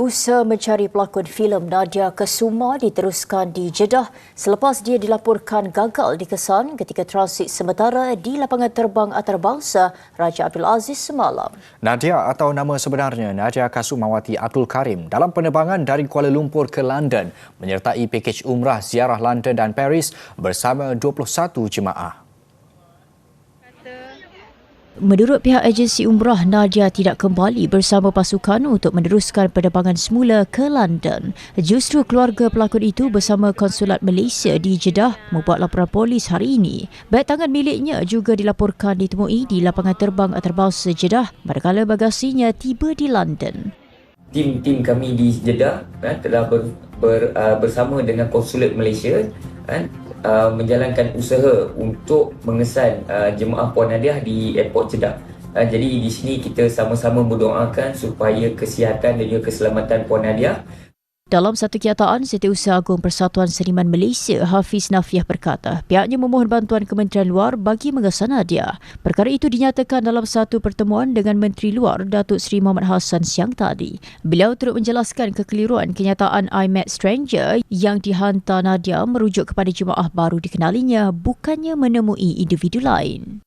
Usaha mencari pelakon filem Nadia Kesuma diteruskan di Jeddah selepas dia dilaporkan gagal dikesan ketika transit sementara di lapangan terbang antarabangsa Raja Abdul Aziz semalam. Nadia atau nama sebenarnya Nadia Kasumawati Abdul Karim dalam penerbangan dari Kuala Lumpur ke London menyertai pakej umrah ziarah London dan Paris bersama 21 jemaah. Menurut pihak agensi umrah, Nadia tidak kembali bersama pasukan untuk meneruskan penerbangan semula ke London. Justru keluarga pelakon itu bersama konsulat Malaysia di Jeddah membuat laporan polis hari ini. Beg tangan miliknya juga dilaporkan ditemui di lapangan terbang antarabangsa Jeddah manakala bagasinya tiba di London. Tim-tim kami di Jeddah kan, telah ber, ber, uh, bersama dengan konsulat Malaysia kan, uh, menjalankan usaha untuk mengesan uh, jemaah Puan Nadiah di airport Jeddah. Uh, jadi di sini kita sama-sama mendoakan supaya kesihatan dan juga keselamatan Puan Nadiah dalam satu kenyataan, Setiausaha Agung Persatuan Seniman Malaysia Hafiz Nafiah berkata pihaknya memohon bantuan Kementerian Luar bagi mengesan Nadia. Perkara itu dinyatakan dalam satu pertemuan dengan Menteri Luar Datuk Seri Muhammad Hassan siang tadi. Beliau turut menjelaskan kekeliruan kenyataan I Met Stranger yang dihantar Nadia merujuk kepada jemaah baru dikenalinya bukannya menemui individu lain.